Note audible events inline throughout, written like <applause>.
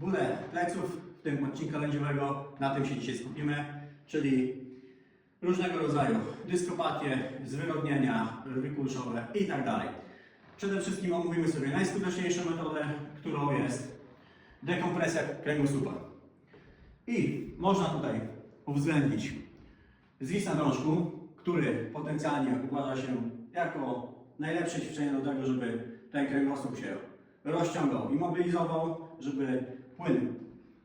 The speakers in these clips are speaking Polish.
bólę pleców w tym odcinku lędziowego, na tym się dzisiaj skupimy, czyli różnego rodzaju dyskopatie, zwyrodnienia, rwy kulszowe i tak. Przede wszystkim omówimy sobie najskuteczniejszą metodę, którą jest dekompresja kręgosłupa. I można tutaj uwzględnić zwis na drążku, który potencjalnie uważa się jako najlepsze ćwiczenie do tego, żeby ten kręgosłup się rozciągał i mobilizował, żeby płyn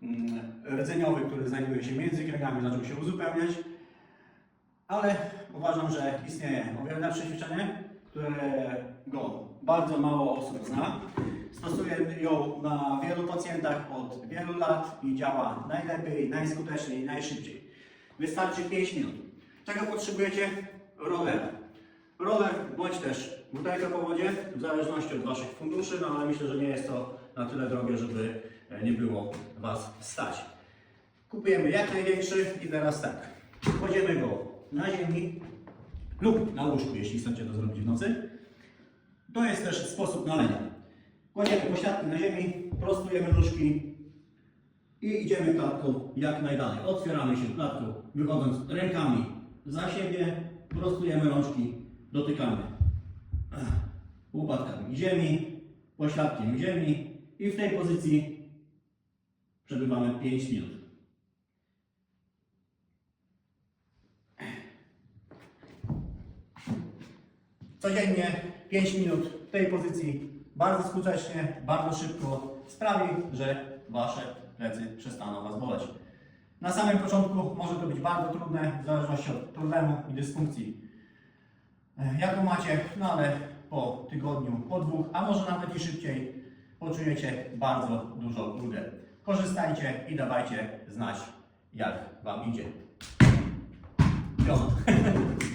mm, rdzeniowy, który znajduje się między kręgami, zaczął się uzupełniać. Ale uważam, że istnieje o wiele lepsze ćwiczenie, którego bardzo mało osób zna. Stosuję ją na wielu pacjentach od wielu lat i działa najlepiej, najskuteczniej i najszybciej. Wystarczy 5 minut. Czego potrzebujecie? Roller. Roller bądź też butelka po wodzie, w zależności od Waszych funduszy, no ale myślę, że nie jest to na tyle drogie, żeby e, nie było Was stać. Kupujemy jak największy i teraz tak. Kładziemy go na ziemi lub na łóżku, jeśli chcecie to zrobić w nocy. To jest też sposób nalenia. Kładziemy pośladki na ziemi, prostujemy nóżki i idziemy klatką jak najdalej. Otwieramy się klatką, wychodząc rękami za siebie, prostujemy rączki, dotykamy łopatkami ziemi, pośladkiem ziemi i w tej pozycji przebywamy 5 minut. Codziennie 5 minut w tej pozycji bardzo skutecznie, bardzo szybko sprawi, że Wasze plecy przestaną Was boleć. Na samym początku może to być bardzo trudne, w zależności od problemu i dysfunkcji, jaką macie, no ale po tygodniu, po dwóch, a może nawet i szybciej, poczujecie bardzo dużo ulgę. Korzystajcie i dawajcie znać, jak Wam idzie. Piotr. <laughs>